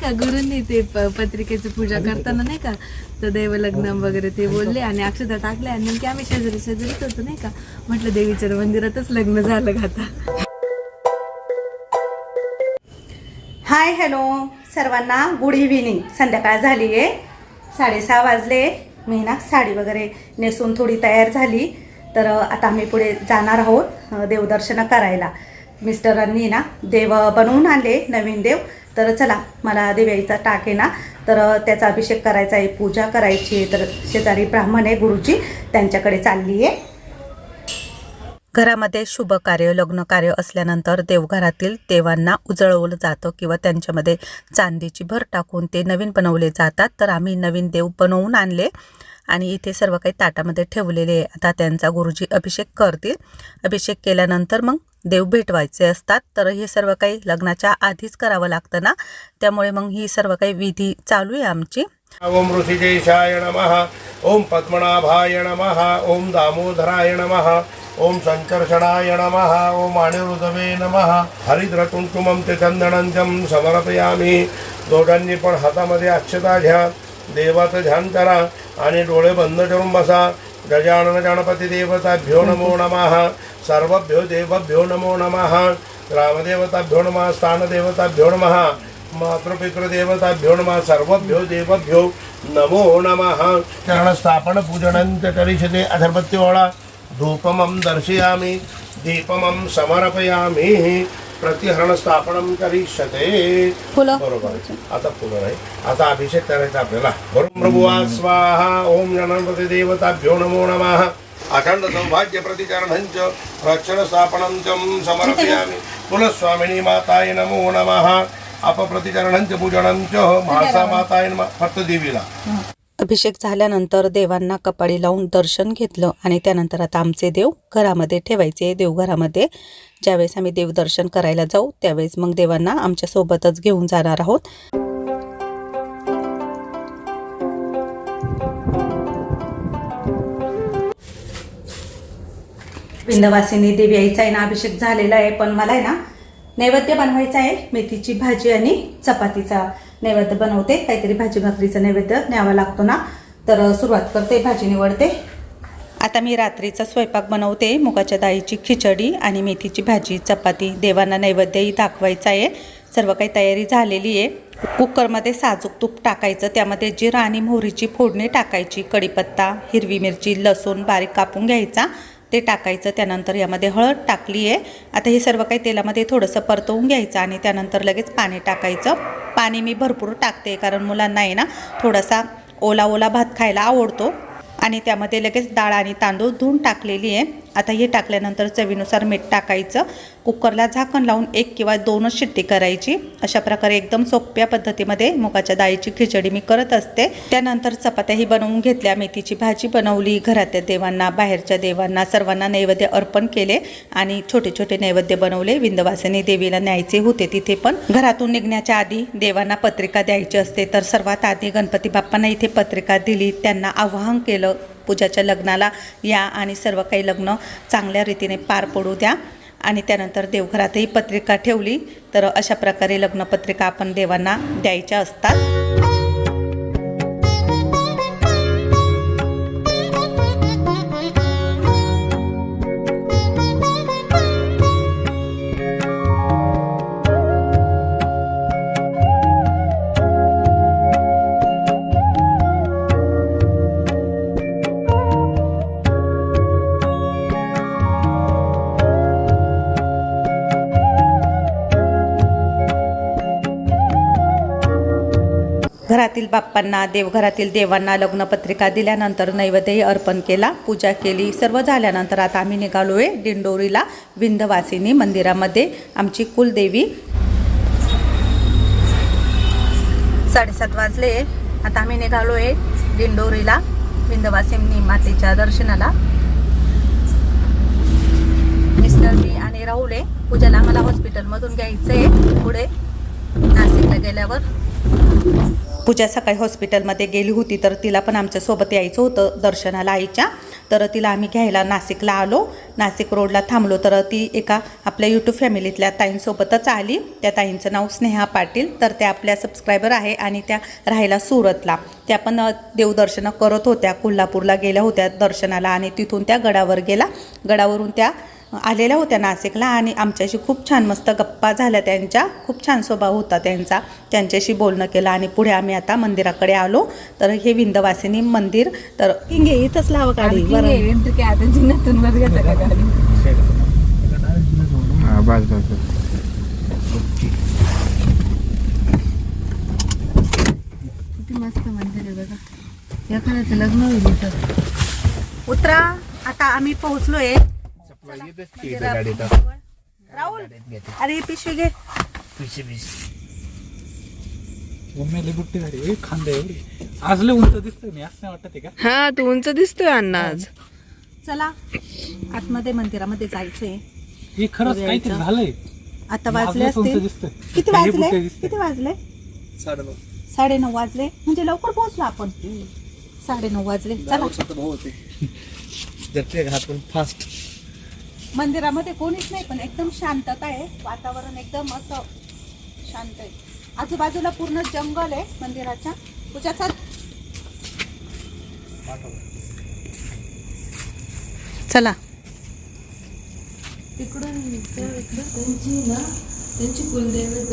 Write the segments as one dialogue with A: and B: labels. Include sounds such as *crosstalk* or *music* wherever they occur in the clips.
A: का गुरुंनी ते प- पत्रिकेची पूजा करताना नाही का तर देव लग्न वगैरे ते बोलले आणि अक्षता टाकल्या आणि नेमकी आम्ही शेजारी शेजारीच होतो नाही का. म्हटलं देवीच्या मंदिरातच लग्न झालं का आता?
B: Hi hello. सर्वांना गुड इव्हिनिंग संध्याकाळ झाली आहे. साडेसहा वाजले. मी ना साडी वगैरे नेसून थोडी तयार झाली. तर अ, आता आम्ही पुढे जाणार आहोत देवदर्शन करायला. मिस्टरांनी ना देव बनवून आणले नवीन देव. तर चला मला देवाईचा टाक आहे ना. तर त्याचा अभिषेक करायचा आहे पूजा करायची आहे. तर शेजारी ब्राह्मण आहे गुरुजी त्यांच्याकडे चालली आहे.
C: घरामध्ये शुभ कार्य लग्न कार्य असल्यानंतर देवघरातील देवांना उजळवलं जातं किंवा त्यांच्यामध्ये चांदीची भर टाकून ते नवीन बनवले जातात. तर आम्ही नवीन देव बनवून आणले आणि इथे सर्व काही ताटामध्ये ठेवलेले आहे. आता त्यांचा गुरुजी अभिषेक करतील. अभिषेक केल्यानंतर मग देव भेटवायचे असतात तर हे सर्व काही लग्नाच्या आधीच करावं लागतं ना? त्यामुळे मग ही सर्व काही विधी चालू आहे आमची.
D: ओम ऋषिकेशाय नमः ओम पद्मनाभाय नमः ओम दामोदराय नमः ओम संकर्षणाय नमः ओम अनिरुद्धवे नमः। हरिद्रकुंकुमं ते चंदनंजम समर्पयामी। दोघांनी पण हातामध्ये अक्षता घ्या देवाचं ध्यान करा आणि डोळे बंद करून बसा। गजानन गणपती देवताभ्यो नमो नमः। सर्वभ्यो देवभ्यो नमो नमः। ग्रामदेवताभ्यो नमः स्थानदेवताभ्यो नमः मातृपितृदेवताभ्यो नमः सर्वभ्यो देवभ्यो नमो नमः। चरणस्थापन पूजनंच करिष्यते अगरबत्तीओळा धूपमं दर्शयामि दीपमं समर्पयामि प्रतिहरण स्थापनं करिष्यते बरोबर। आता फुलं नाही आता अभिषेक करायचा आपल्याला। प्रभुवा स्वाहा ओम गणपती देवताभ्यो नमो नमः। अखंड सौभाग्य प्रतिचरणञ्च रक्षण स्थापनं समर्पयामि। कुलस्वामिनी माताय नमो नमः। अपप्रतिचरणञ्च पूजनं च म्हाळसा माताय नमः। फक्त देवीला
C: अभिषेक झाल्यानंतर देवांना कपाळी लावून दर्शन घेतलं आणि त्यानंतर आता आमचे देव घरामध्ये ठेवायचे. देवघरामध्ये ज्यावेळेस आम्ही देवदर्शन करायला जाऊ त्यावेळेस मग देवांना आमच्यासोबतच घेऊन जाणार आहोत.
B: पिंदवासिनी देवी आईचा आहे ना अभिषेक झालेला आहे पण मला आहे ना नैवेद्य बनवायचा आहे मेथीची भाजी आणि चपातीचा नैवेद्य बनवते. काहीतरी भाजी भाकरीचा नैवेद्य न्यावा लागतो ना. तर सुरुवात करते भाजी निवडते.
C: आता मी रात्रीचा स्वयंपाक बनवते. मुगाच्या डाळीची खिचडी आणि मेथीची भाजी चपाती देवांना नैवेद्यही दाखवायचा आहे. सर्व काही तयारी झालेली आहे. कुकरमध्ये साजूक तूप टाकायचं. त्यामध्ये जिरा आणि मोहरीची फोडणी टाकायची. कढीपत्ता हिरवी मिरची लसूण बारीक कापून घ्यायचा. ते टाकायचं त्यानंतर यामध्ये हळद टाकली आहे. आता हे सर्व काही तेलामध्ये थोडंसं परतवून घ्यायचं आणि त्यानंतर लगेच पाणी टाकायचं. पाणी मी भरपूर टाकते कारण मुलांना आहे ना थोडासा ओला ओला भात खायला आवडतो. आणि त्यामध्ये लगेच डाळ आणि तांदूळ धुवून टाकलेली आहे. आता हे टाकल्यानंतर चवीनुसार मीठ टाकायचं. कुकरला झाकण लावून एक किंवा दोनच शिट्टी करायची. अशा प्रकारे एकदम सोप्या पद्धतीमध्ये मुगाच्या डाळीची खिचडी मी करत असते. त्यानंतर चपात्याही बनवून घेतल्या. मेथीची भाजी बनवली. घरातल्या देवांना बाहेरच्या देवांना सर्वांना नैवेद्य अर्पण केले आणि छोटे छोटे नैवेद्य बनवले. विंदवासिनी देवीला न्यायचे होते तिथे पण. घरातून निघण्याच्या आधी देवांना पत्रिका द्यायची असते. तर सर्वात आधी गणपती बाप्पांना इथे पत्रिका दिली. त्यांना आवाहन केलं. पूजाच्या लग्नाला या आणि सर्व काही लग्न चांगल्या रीतीने पार पडू द्या. आणि त्यानंतर देवघरातही पत्रिका ठेवली. तर अशा प्रकारे लग्नपत्रिका आपण देवांना द्यायच्या असतात. बाप्पांना देवघरातील देवांना लग्नपत्रिका दिल्यानंतर नैवेद्यही अर्पण केला पूजा केली. सर्व झाल्यानंतर आता आम्ही निघालोय दिंडोरीला विंधवासिनी मंदिरामध्ये. आमची कुलदेवी. साडेसात वाजले. आता आम्ही निघालोय दिंडोरीला विंधवासिनी मातेच्या दर्शनाला. मिस्टर मी आणि राहुल आहे. पूजाला आम्हाला हॉस्पिटलमधून घ्यायचं आहे पुढे नाशिकला गेल्यावर. पूजा सकाळी हॉस्पिटलमध्ये गेली होती तर तिला पण आमच्यासोबत यायचं होतं दर्शनाला आईच्या. तर तिला आम्ही घ्यायला नाशिकला आलो. नाशिक रोडला थांबलो तर ती एका आपल्या यूट्यूब फॅमिलीतल्या ताईंसोबतच आली. त्या ताईंचं नाव स्नेहा पाटील तर त्या आपल्या सबस्क्रायबर आहे आणि त्या राहायला सुरतला. त्या पण देवदर्शनं करत होत्या कोल्हापूरला गेल्या होत्या दर्शनाला आणि तिथून त्या गडावर गेला. गडावरून त्या आलेल्या होत्या नाशिकला आणि आमच्याशी खूप छान मस्त गप्पा झाल्या त्यांच्या. खूप छान स्वभाव होता त्यांचा. त्यांच्याशी बोलणं केलं आणि पुढे आम्ही आता मंदिराकडे आलो. तर हे विंध्यवासिनी मंदिर तर इंगे इथंच लावा गाडी
A: मस्त मंदिर आहे बघा. एखाद्याचं लग्न होईल
B: उतरा. आता आम्ही पोहोचलोय. राहुल. अरे ही पिशवी घे
E: आज लय उंच दिसतोय मी. असं नाही वाटत आहे का?
A: हा तू उंच दिसतोय अण्णा आज.
B: चला आतमध्ये मंदिरामध्ये जायचंय.
E: हे खरंच काहीतरी झालंय.
B: आता
E: आज
B: वाजले
E: उंच
B: असतील.
E: दिसतोय.
B: किती
E: हे
B: वाजले?
E: बुट्टे दिसतंय.
B: किती वाजले? साडे नऊ वाजले. म्हणजे लवकर पोहोचलो आपण. साडे नऊ वाजले. चला.
F: फास्ट
B: मंदिरामध्ये कोणीच नाही पण एकदम शांतता आहे. वातावरण एकदम असं शांत आहे. आजूबाजूला पूर्ण जंगल आहे मंदिराच्या. पूजाचा चला.
A: तिकडून त्या- त्यांची ना त्यांची कुलदैवत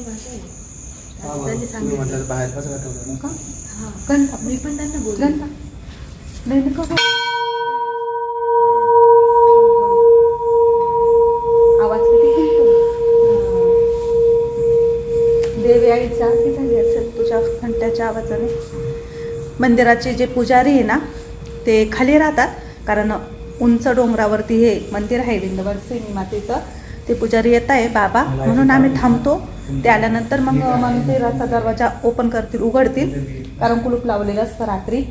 A: भाषा आहे. त्यांनी सांगितलं
F: बाहेर कसं
A: हा मी पण त्यांना बोलले
B: गंधा नेमकं आवाजाने मंदिराचे जे पुजारी आहे ना ते खाली राहतात. कारण उंच डोंगरावरती हे मंदिर आहे विंध्यवर्षिणी मातेचं. ते पुजारी येत आहे बाबा म्हणून आम्ही थांबतो. ते आल्यानंतर मग मंदिराचा दरवाजा ओपन करतील उघडतील. कारण कुलूप लावलेलं असतं रात्री.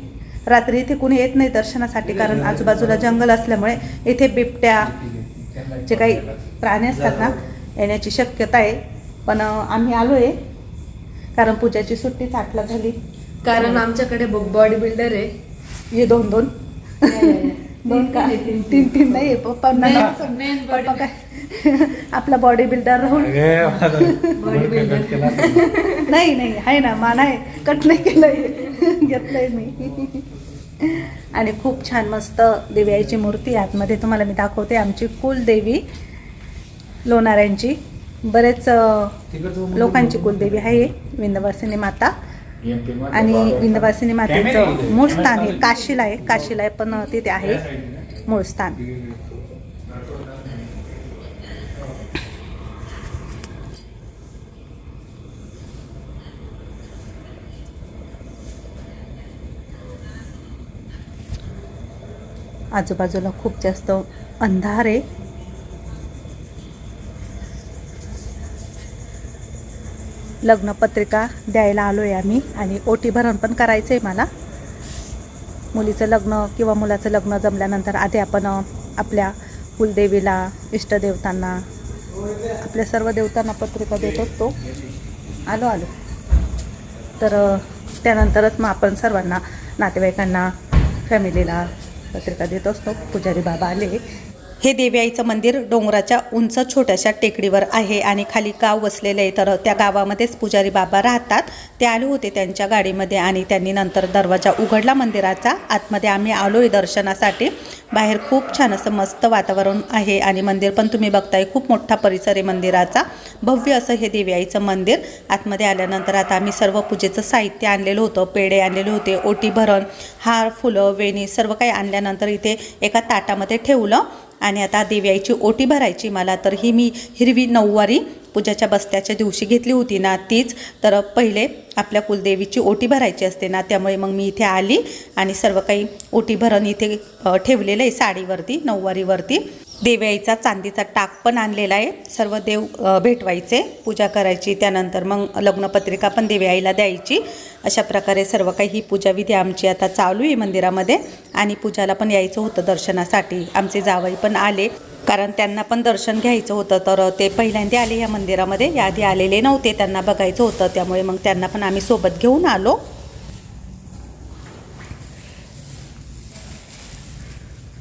B: रात्री इथे कुणी येत नाही दर्शनासाठी कारण आजूबाजूला जंगल असल्यामुळे इथे बिबट्या जे काही प्राणी असतात ना येण्याची शक्यता आहे. पण आम्ही आलो आहे कारण पूजाची सुट्टी आठला झाली.
A: कारण आमच्याकडे बॉडी बिल्डर आहे.
B: हे दोन दोन. *laughs* दोन का? तीन तीन नाही पप्पा पप्पा काय? आपला body builder Rahul
A: body builder
B: नाही नाही आहे ना मान आहे. कट नाही केलंय. घेतलंय मी. आणि खूप छान मस्त देवीआईची मूर्ती आतमध्ये तुम्हाला मी दाखवते आमची कुलदेवी लोणाऱ्यांची. बरेच लोकांची कुलदेवी आहे विंध्यवासिनी माता. आणि विंध्यवासिनी मातेचं मूळ स्थान आहे काशीला आहे काशीला आहे पण तिथे आहे. मूळ स्थान. आजूबाजूला खूप जास्त अंधार आहे. लग्नपत्रिका द्यायला आलो आहे आम्ही आणि ओटी भरण पण करायचं आहे मला. मुलीचं लग्न किंवा मुलाचं लग्न जमल्यानंतर आधी आपण आपल्या कुलदेवीला इष्टदेवतांना आपल्या सर्व देवतांना पत्रिका देत असतो. आलो आलो. तर त्यानंतरच मग आपण सर्वांना नातेवाईकांना फॅमिलीला पत्रिका देत असतो. पुजारी बाबा आले
C: हे देवी आईचं मंदिर डोंगराच्या उंच छोट्याशा टेकडीवर आहे आणि खाली गाव वसलेलं आहे. तर त्या गावामध्येच पुजारी बाबा राहतात. ते आले होते त्यांच्या गाडीमध्ये आणि त्यांनी नंतर दरवाजा उघडला. मंदिराचा आतमध्ये आम्ही आलो आहे दर्शनासाठी. बाहेर खूप छान असं मस्त वातावरण आहे आणि मंदिर पण तुम्ही बघताय. खूप मोठा परिसर आहे मंदिराचा. भव्य असं हे देवी आईचं मंदिर. आतमध्ये आल्यानंतर आता आम्ही सर्व पूजेचं साहित्य आणलेलं होतं. पेढे आणलेले होते ओटी भरण हार फुलं वेणी सर्व काही आणल्यानंतर इथे एका ताटामध्ये ठेवलं. आणि आता देवी आईची ओटी भरायची मला तर ही मी हिरवी नऊवारी पूजाच्या बस्त्याच्या दिवशी घेतली होती ना तीच. तर पहिले आपल्या कुलदेवीची ओटी भरायची असते ना त्यामुळे मग मी इथे आली आणि सर्व काही ओटी भरण इथे ठेवलेलं आहे साडीवरती नऊवारीवरती. देवी आईचा चांदीचा टाक पण आणलेला आहे. सर्व देव भेटवायचे पूजा करायची त्यानंतर मग लग्नपत्रिका पण देवी आईला द्यायची. अशा प्रकारे सर्व काही ही पूजाविधी आमची आता चालू आहे मंदिरामध्ये आणि पूजाला पण यायचं होतं दर्शनासाठी. आमचे जावई पण आले कारण त्यांना पण दर्शन घ्यायचं होतं. तर ते पहिल्यांदा आले या मंदिरामध्ये. याआधी आलेले नव्हते त्यांना बघायचं होतं. त्यामुळे मग त्यांना पण आम्ही सोबत घेऊन आलो.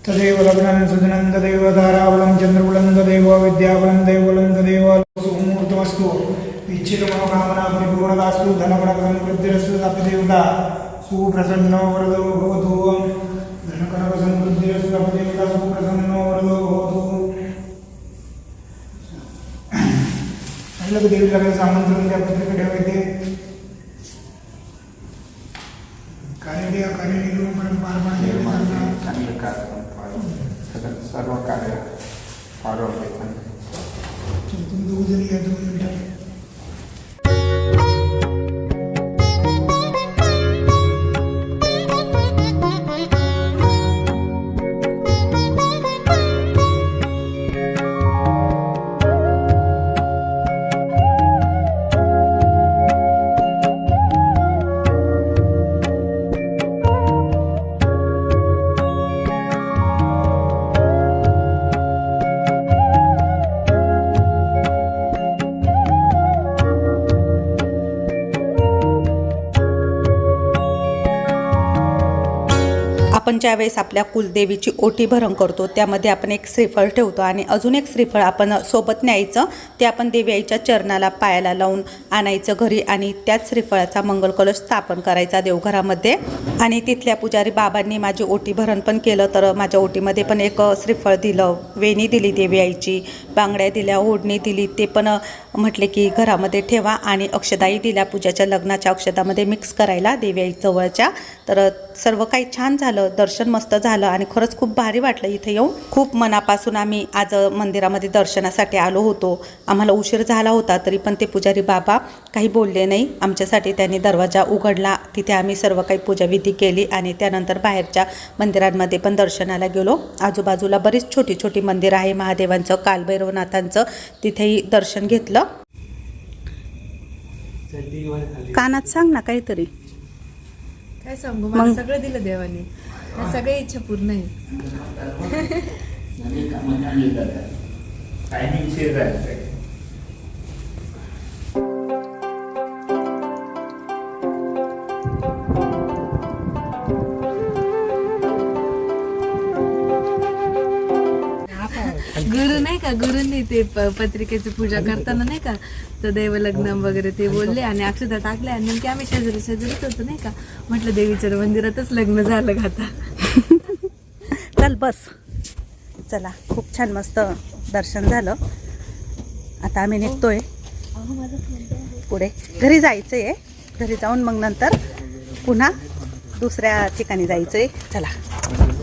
F: తదేవ లగ్నం సుజనం తదేవ ధారావళం చంద్రబులం తదేవ విద్యాబలం దైవలం తదేవ ముహూర్తమస్తు ఇచ్చితమనోకామనా పరిపూర్ణదాస్తు ధనపరకం వృద్ధిరస్తు తప్పదేవత సుప్రసన్నో వరదో భవతు. ధనకనక సంవృద్ధిరస్తు తప్పదేవత సుప్రసన్నో వరదో భవతు. అన్నకు దేవుడి సామంత్రం పత్రికటైతే
G: కార్యదేవ కార్యనిరూపణ పాల్పడే सगळं सर्व
C: ज्यावेळेस आपल्या कुलदेवीची ओटी भरण करतो त्यामध्ये आपण एक श्रीफळ ठेवतो आणि अजून एक श्रीफळ आपण सोबत न्यायचं ते आपण देवी आईच्या चरणाला पायाला लावून आणायचं घरी आणि त्याच श्रीफळाचा मंगल कलश स्थापन करायचा देवघरामध्ये. आणि तिथल्या पुजारी बाबांनी माझी ओटी भरण पण केलं तर माझ्या ओटीमध्ये पण एक श्रीफळ दिलं वेणी दिली देवी आईची बांगड्या दिल्या ओढणी दिली ते पण म्हटले की घरामध्ये ठेवा आणि अक्षदाई दिल्या पूजाच्या लग्नाच्या अक्षदामध्ये मिक्स करायला देवी आई जवळच्या. तर सर्व काही छान झालं दर्शन मस्त झालं आणि खरंच खूप भारी वाटलं इथे येऊन. खूप मनापासून आम्ही आज मंदिरामध्ये दर्शनासाठी आलो होतो. आम्हाला उशीर झाला होता तरी पण ते पुजारी बाबा काही बोलले नाही. आमच्यासाठी त्यांनी दरवाजा उघडला. तिथे आम्ही सर्व काही पूजाविधी केली आणि त्यानंतर बाहेरच्या मंदिरांमध्ये पण दर्शनाला गेलो. आजूबाजूला बरीच छोटी छोटी मंदिर आहे. महादेवांचं कालभैरवनाथांचं. तिथेही दर्शन घेतलं. कानात सांग ना काहीतरी.
A: काय सांगू? मला सगळं दिलं देवाने. सगळ्या इच्छा पूर्ण आहे *laughs* गुरुंनी ते प- पत्रिकेची पूजा करताना नाही का तर दैव लग्न वगैरे ते बोलले आणि अक्षता टाकल्या आणि नेमकी आम्ही शेजारी शेजारीच होतो नाही का. म्हटलं देवीच्या मंदिरातच लग्न झालं का आता? *laughs*
C: चल बस. चला खूप छान मस्त दर्शन झालं. आता आम्ही निघतोय. पुढे. घरी जायचं आहे घरी जाऊन मग नंतर पुन्हा दुसऱ्या ठिकाणी जायचं आहे चला.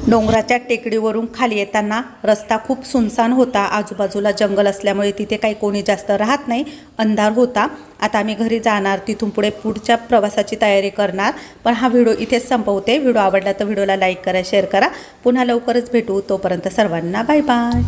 C: डोंगराच्या टेकडीवरून खाली येताना रस्ता खूप सुनसान होता. आजूबाजूला जंगल असल्यामुळे तिथे काही कोणी जास्त राहत नाही. अंधार होता. आता आम्ही घरी जाणार तिथून पुढे पुढच्या प्रवासाची तयारी करणार. पण हा व्हिडिओ इथेच संपवते. व्हिडिओ आवडला तर व्हिडिओला लाईक करा शेअर करा. पुन्हा लवकरच भेटू. तोपर्यंत सर्वांना बाय बाय.